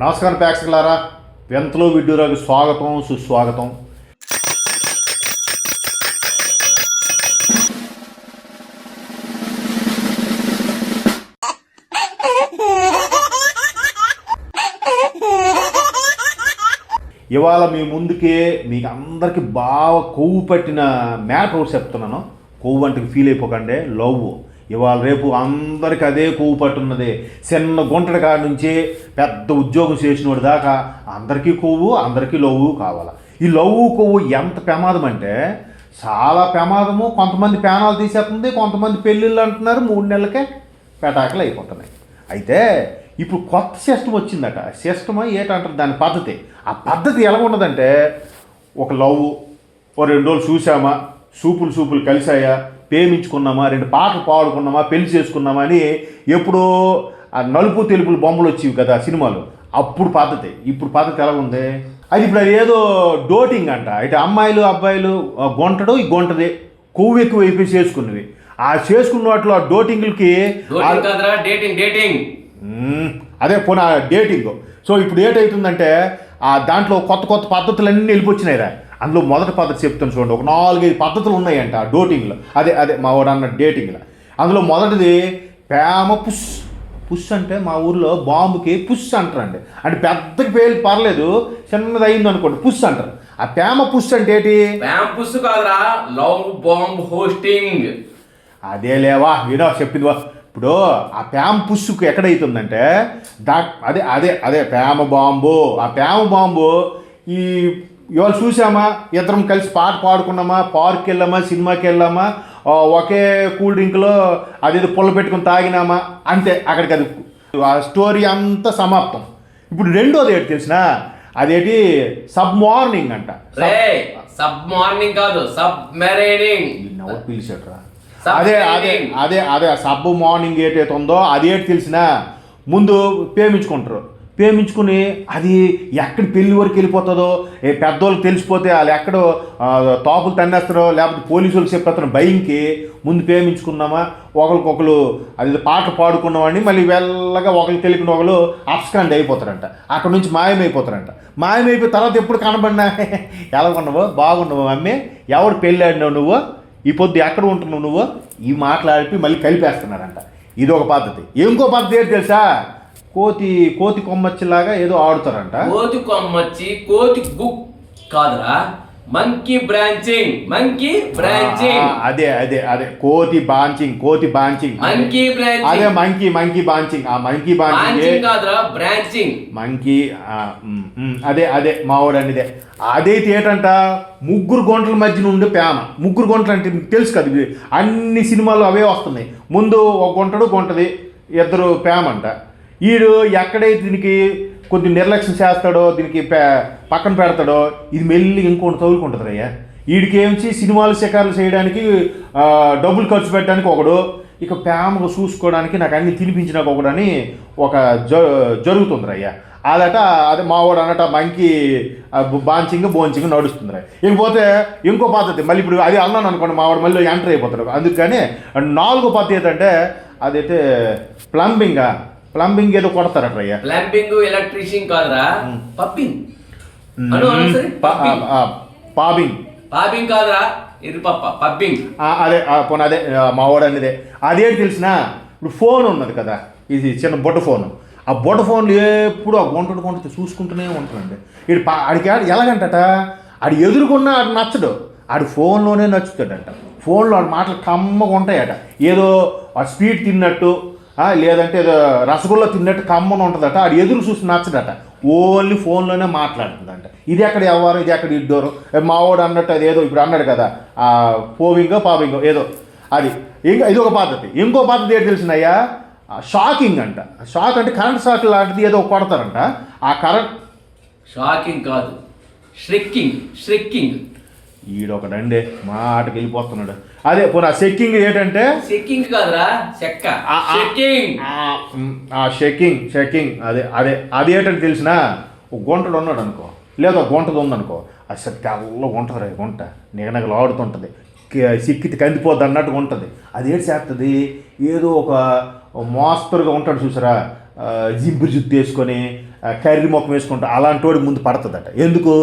నమస్కారం ప్రేక్షకులారా. వెంతలో విడ్డూరాకు స్వాగతం సుస్వాగతం. ఇవాళ మీ ముందుకే మీకు అందరికి బాగా కొవ్వు పట్టిన మ్యాటర్ చెప్తున్నాను. కొవ్వు అంటే ఫీల్ అయిపోకండి లవ్ ఇవాళ రేపు అందరికి అదే కొవ్వు పట్టున్నది చిన్న గుంటడి కాడ నుంచి పెద్ద ఉద్యోగం చేసినోడి దాకా అందరికీ కొవ్వు అందరికీ లవ్వు కావాలి. ఈ లవ్వు కొవ్వు ఎంత ప్రమాదం అంటే చాలా ప్రమాదము. కొంతమంది పేనాలు తీసేస్తుంది కొంతమంది పెళ్ళిళ్ళు అంటున్నారు మూడు నెలలకే పెటాకులు అయిపోతున్నాయి. అయితే ఇప్పుడు కొత్త సిస్టమ్ వచ్చిందట. సిస్టమ్ ఏంటంటారు దాని పద్ధతి? ఆ పద్ధతి ఎలా ఉన్నదంటే ఒక లవ్ ఓ రెండు రోజులు చూసామా సూపులు సూపులు కలిసాయా ప్రేమించుకున్నామా రెండు పాటలు పాడుకున్నామా పెళ్ళి చేసుకున్నామా అని ఎప్పుడో ఆ నలుపు తెలుపులు బొమ్మలు వచ్చేవి కదా సినిమాలు. అప్పుడు పద్ధతి ఇప్పుడు పద్ధతి ఎలా ఉంది అది ఇప్పుడు అది ఏదో డోటింగ్ అంట. ఇటు అమ్మాయిలు అబ్బాయిలు గొంటడు ఈ గొంటది. కొవ్వు ఎక్కువ అయిపోయి చేసుకున్నవి. ఆ చేసుకున్న వాటిలో ఆ డోటింగ్లకి డోటింగ్ డేటింగ్. అదే పోనా డేటింగ్. సో ఇప్పుడు ఏటవుతుందంటే ఆ దాంట్లో కొత్త కొత్త పద్ధతులు అన్నీ వెళ్ళిపోచ్చినాయిరా. అందులో మొదటి పద్ధతి చెప్తాను చూడండి. ఒక నాలుగైదు పద్ధతులు ఉన్నాయంట డోటింగ్లో. అదే అదే మా వాడు అన్న డేటింగ్లో. అందులో మొదటిది ప్రేమ పుష్. పుష్ అంటే మా ఊర్లో బాంబుకి పుష్ అంటారండి. అంటే పెద్దకి పేరు పర్లేదు చిన్నది అయింది అనుకోండి పుష్ అంటారు. ఆ ప్రేమ పుష్ అంటే ఏంటి? ప్యాంపుస్ కాదురా లవ్ బాంబ్ హోస్టింగ్. అదే లేవా వినో చెప్పింది వా ఇప్పుడు ఆ ప్యామ పుస్సుకు ఎక్కడైతుందంటే దా అదే అదే అదే ప్రేమ బాంబు. ఆ ప్రేమ బాంబు ఈ ఇవాళ చూసామా? ఇద్దరం కలిసి పాట పాడుకున్నామా? పార్క్కి వెళ్ళామా? సినిమాకి వెళ్ళామా? ఒకే కూల్ డ్రింక్లో అదేదో పుల్ల పెట్టుకుని తాగినామా? అంతే అక్కడికి అది ఆ స్టోరీ అంతా సమాప్తం. ఇప్పుడు రెండోది ఏంటి తెలిసిన? అదేంటి? సబ్ మార్నింగ్ అంట. సబ్ మార్నింగ్ కాదు సబ్ మెరైనింగ్ Sub అదే అదే. అదే అదే సబ్ మార్నింగ్ ఏటైతే ఉందో అది ఏంటి తెలిసిన? ముందు ప్రేమించుకుంటారు. ప్రేమించుకుని అది ఎక్కడ పెళ్ళి వరకు వెళ్ళిపోతుందో ఏ పెద్దోళ్ళకి తెలిసిపోతే వాళ్ళు ఎక్కడో ఆ, తోపులు తన్నేస్తారో లేకపోతే పోలీసులకు చెప్పేస్తారో భయంకి ముందు ప్రేమించుకున్నామా ఒకరికొకరు అది పాటలు పాడుకున్నామని మళ్ళీ వెళ్ళగా ఒకరికి తెలియకుండా ఒకరు అప్స్కాండ్ అయిపోతారంట. అక్కడ నుంచి మాయమైపోతారంట. మాయమైపోయిన తర్వాత ఎప్పుడు కనబడినా ఎలాగున్నావు? బాగున్నావు మమ్మీ ఎవరు పెళ్ళి ఆడినావు నువ్వు? ఈ పొద్దు ఎక్కడ ఉంటున్నావు నువ్వు? ఈ మాట్లాడిపి మళ్ళీ కలిపేస్తున్నారంట. ఇది ఒక పద్ధతి. ఇంకో పద్ధతి ఏంటి తెలుసా? కోతి కోతి కొమ్మచ్చిలాగా ఏదో ఆడుతారంట. కోతి కొమ్మచ్చి కోతి గుక్ కాదురా. మంకీ బ్రాంచింగ్ మంకీ బ్రాంచింగ్ అదే అదే అదే. కోతి బాంచింగ్ కోతి బాంచింగ్. మంకీ అదే. Branching monkey monkey branching. ఆ మంకీ బాంచింగ్ కాదురా బ్రాంచింగ్ మంకీ అదే అదే మావాడు అనేదే అదైతే ఏంటంట ముగ్గురు గంటల మధ్య నుండి ప్రేమ. ముగ్గురు గంటలు అంటే మీకు తెలుసు కదా అన్ని సినిమాలు అవే వస్తున్నాయి. ముందు ఒక గుంటడు గుంటది ఇద్దరు ప్రేమ అంట. వీడు ఎక్కడైతే దీనికి కొద్ది నిర్లక్ష్యం చేస్తాడో దీనికి పక్కన పెడతాడో ఇది మెల్లి ఇంకోటి తగులుకుంటుంది అయ్యా వీడికి సినిమాలు షికారులు చేయడానికి డబ్బులు ఖర్చు పెట్టడానికి ఒకడు ఇక ప్రేమగా చూసుకోవడానికి నాకు అన్ని తినిపించినాక ఒకడని ఒక జ జరుగుతుంది అయ్యా అదట అదే మావాడు అన్నట మంకి బాంచింగ్ బోంచింగ్ నడుస్తుంది ఇకపోతే ఇంకో పద్ధతి మళ్ళీ ఇప్పుడు అది అన్నాను అనుకోండి మావాడు మళ్ళీ ఎంటర్ అయిపోతాడు. అందుకని నాలుగో పద్ధతి ఏంటంటే అదైతే ప్లంబింగ్ ప్లంబింగ్ ఏదో కొడతారట అయ్యా ప్లంబింగ్ ఎలక్ట్రీషియన్ కాదురా పప్పింగ్ పాబింగ్. పాపింగ్ కాదురా ఇది పప్ప ఆ, అదే పోనీ అదే మా వాడు అనేదే అదేంటి తెలిసిన ఇప్పుడు ఫోన్ ఉన్నది కదా ఇది చిన్న బొట్ట ఫోన్ ఆ బొట్ట ఫోన్లు ఎప్పుడు ఆ గుంటడు గుంట చూసుకుంటూనే ఉంటాడండి ఇడు ఆడికి ఆడు ఎలాగంటట ఆడు ఎదురుకున్న ఆడు నచ్చడు. ఆడు ఫోన్లోనే నచ్చుతాడంట. ఫోన్లో ఆడు మాటలు కమ్మగా ఉంటాయట. ఏదో ఆ స్వీట్ తిన్నట్టు లేదంటే ఏదో రసగుల్లా తిన్నట్టు కమ్మగా ఉంటుందట ఆడు ఎదురు చూసి నచ్చడట ఓన్లీ ఫోన్లోనే మాట్లాడుతుందంట. ఇది ఎక్కడ ఎవ్వరు ఇది ఎక్కడ ఇడ్డోరు మావోడు మావాడు అన్నట్టు అది ఏదో ఇప్పుడు అన్నాడు కదా పోవింగో పావింగో ఏదో. అది ఇంకా ఇది ఒక పద్ధతి. ఇంకో పద్ధతి ఏంటి తెలిసినయ్యా షాకింగ్ అంట. షాక్ అంటే కరెంట్ షాక్ లాంటిది ఏదో కొడతారంట. ఆ కరెంట్ షాకింగ్ కాదు. ష్రిక్కింగ్ ష్రిక్కింగ్ ఈడొకడండి మాటకి వెళ్ళిపోతున్నాడు అదే పోనీ ఆ చెక్కింగ్ ఏంటంటే చెక్కింగ్ కాదురా చెక్క. చెక్కింగ్ ఆ, మ్, ఆ షెకింగ్ షెకింగ్ అదే అదే అది ఏంటంటే తెలిసిన ఒక గుంటడు ఉన్నాడు అనుకో లేదా గుంటది ఉందనుకో అసలు తెల్ల ఉంటుంది రా గుంట. నిగనగలు ఆడుతుంటుంది. సిక్కితి కందిపోద్ది అన్నట్టుగా ఉంటుంది. అది ఏడు చేస్తుంది ఏదో ఒక మోస్తరుగా ఉంటాడు చూసారా? జింపురు జుత్తు వేసుకొని కర్రీ ముఖం వేసుకుంటా అలాంటి వాడికి ముందు పడుతుందట. ఎందుకు?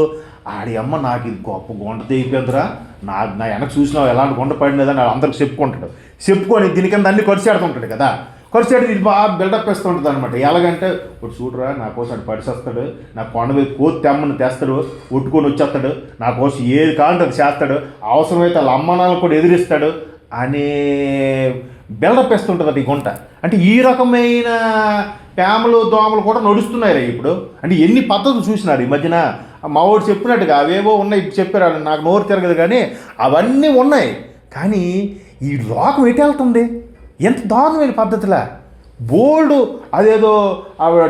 ఆడి అమ్మ నాకు ఇది గొప్ప గుంట తెగిపోయిందిరా. నా నా వెనక చూసినావు ఎలాంటి గుంట పడినదని అందరికి చెప్పుకుంటాడు. చెప్పుకొని దీని కింద అన్ని ఖర్చు ఆడుతుంటాడు కదా. ఖర్చు ఆడి ఇది బాగా బిల్డప్ వేస్తూ ఉంటుంది అనమాట ఎలాగంటే ఇప్పుడు చూడరా నా కోసం అటు పడిసేస్తాడు నా కొండ మీద కోతి తెమ్మని తెస్తాడు ఒట్టుకొని వచ్చేస్తాడు నా కోసం ఏది కావాలంటే అది చేస్తాడు అవసరమైతే వాళ్ళ అమ్మానాలను కూడా ఎదిరిస్తాడు అనే బిల్డప్ ఇస్తుంటుంది అది గుంట. అంటే ఈ రకమైన పేమలు దోమలు కూడా నడుస్తున్నాయిరా ఇప్పుడు. అంటే ఎన్ని పద్ధతులు చూసినారు ఈ మధ్యన? మావోడు చెప్పినట్టుగా అవేవో ఉన్నాయి చెప్పారు నాకు నోరు తిరగదు కానీ అవన్నీ ఉన్నాయి. కానీ ఈ లోకం ఎటు వెళ్తుంది? ఎంత దారుణమైన పద్ధతిలా? బోల్డ్ అదేదో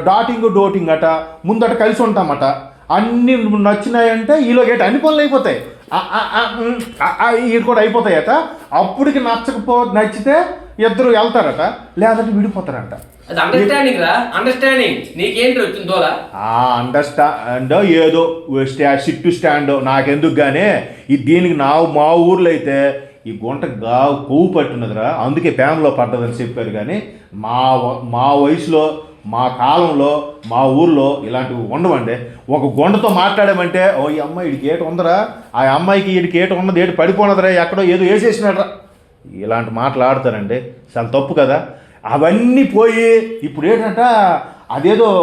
డాటింగ్ డోటింగ్ అట ముందట కలిసి ఉంటామట. అన్ని నచ్చినాయంటే ఈలో గేట్ అన్ని పనులు అయిపోతాయి. ఇవి కూడా అయిపోతాయట. అప్పటికి నచ్చకపో నచ్చితే ఇద్దరు వెళ్తారట. లేదంటే విడిపోతారట. అండర్స్టాండింగ్ రా. అండర్స్టాండింగ్ నీకేంటి వచ్చింది అండర్స్టాండ్ ఏదో స్టా సిట్టు స్టాండ్ నాకెందుకు గానే ఈ దీనికి నా మా ఊర్లో అయితే ఈ గుంట గా కొవ్వు పట్టున్నదిరా అందుకే ప్యాన్లో పడ్డదని చెప్పారు కానీ మా మా వయసులో మా కాలంలో మా ఊర్లో ఇలాంటివి ఉండవండి. ఒక గుండతో మాట్లాడామంటే ఓ ఈ అమ్మాయి ఇడికి ఏటు ఉందరా? ఆ అమ్మాయికి ఇడికి ఏటు ఉన్నది ఏటు పడిపోనదిరా? ఎక్కడో ఏదో వేసేసినాడరా. ఇలాంటి మాటలు ఆడతారండి. చాలా తప్పు కదా. అవన్నీ పోయి ఇప్పుడు ఏంటంట అదేదో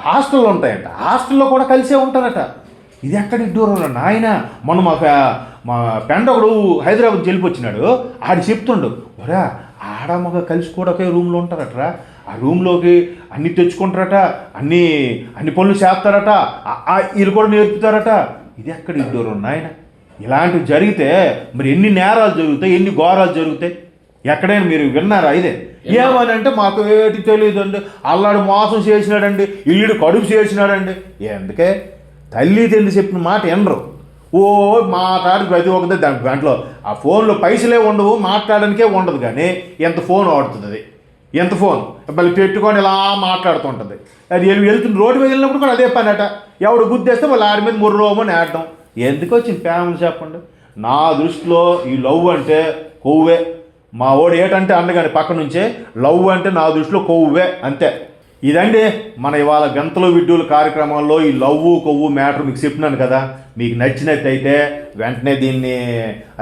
హాస్టల్లో ఉంటాయంట. హాస్టల్లో కూడా కలిసే ఉంటారట. ఇది ఎక్కడ ఇడ్డూరంలో? నాయన మొన్న మా ఫ్యా- మా పెండ ఒకడు హైదరాబాద్ వెళ్ళిపోచ్చినాడు. ఆడు చెప్తుండు ఒరా ఆడ మగ కలిసి కూడా ఒకే రూమ్లో ఉంటారట్రా? ఆ రూమ్లోకి అన్ని తెచ్చుకుంటారట అన్ని అన్ని పనులు చేస్తారట వీళ్ళు కూడా నేర్పుతారట. ఇది ఎక్కడ దూరం నాయన ఇలాంటివి జరిగితే మరి ఎన్ని నేరాలు జరుగుతాయి ఎన్ని ఘోరాలు జరుగుతాయి? ఎక్కడైనా మీరు విన్నారా ఇదే? ఏమనంటే మాకు ఏటి తెలియదండి. అల్లాడు మోసం చేసినాడండి ఇల్లుడు కడుపు చేసినాడండి. ఎందుకే? తల్లి తండ్రి చెప్పిన మాట ఎనరు ఓ మాట్లాడి ప్రతి ఒక్కటి దాని దాంట్లో ఆ ఫోన్లో పైసలే ఉండవు మాట్లాడడానికే ఉండదు కానీ ఎంత ఫోన్ ఆడుతుంది ఎంత ఫోన్? మళ్ళీ పెట్టుకొని ఇలా మాట్లాడుతుంటుంది. అది వెళ్ళి వెళ్తున్న రోడ్డు మీద వెళ్ళినప్పుడు కూడా అదే పని అట. ఎవడు గుద్దేస్తే వాళ్ళు ఆడి మీద ముర్రోమని ఆడటం ఎందుకు వచ్చింది ఫ్యామిలీ చెప్పండి? నా దృష్టిలో ఈ లవ్ అంటే కొవ్వే. మా ఓడు ఏటంటే అన్నగాని పక్క నుంచే లవ్ అంటే నా దృష్టిలో కొవ్వే అంతే. ఇదండి మన ఇవాళ గంతలు విడ్డూలు కార్యక్రమంలో ఈ లవ్వు కొవ్వు మ్యాటర్ మీకు చెప్పినాను కదా. మీకు నచ్చినట్టయితే వెంటనే దీన్ని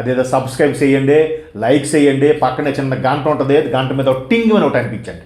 అదేదో సబ్స్క్రైబ్ చేయండి లైక్ చేయండి పక్కనే చిన్న గంట ఉంటుంది గంట మీద ఒక టింగ్ అని ఒకటి అనిపించండి.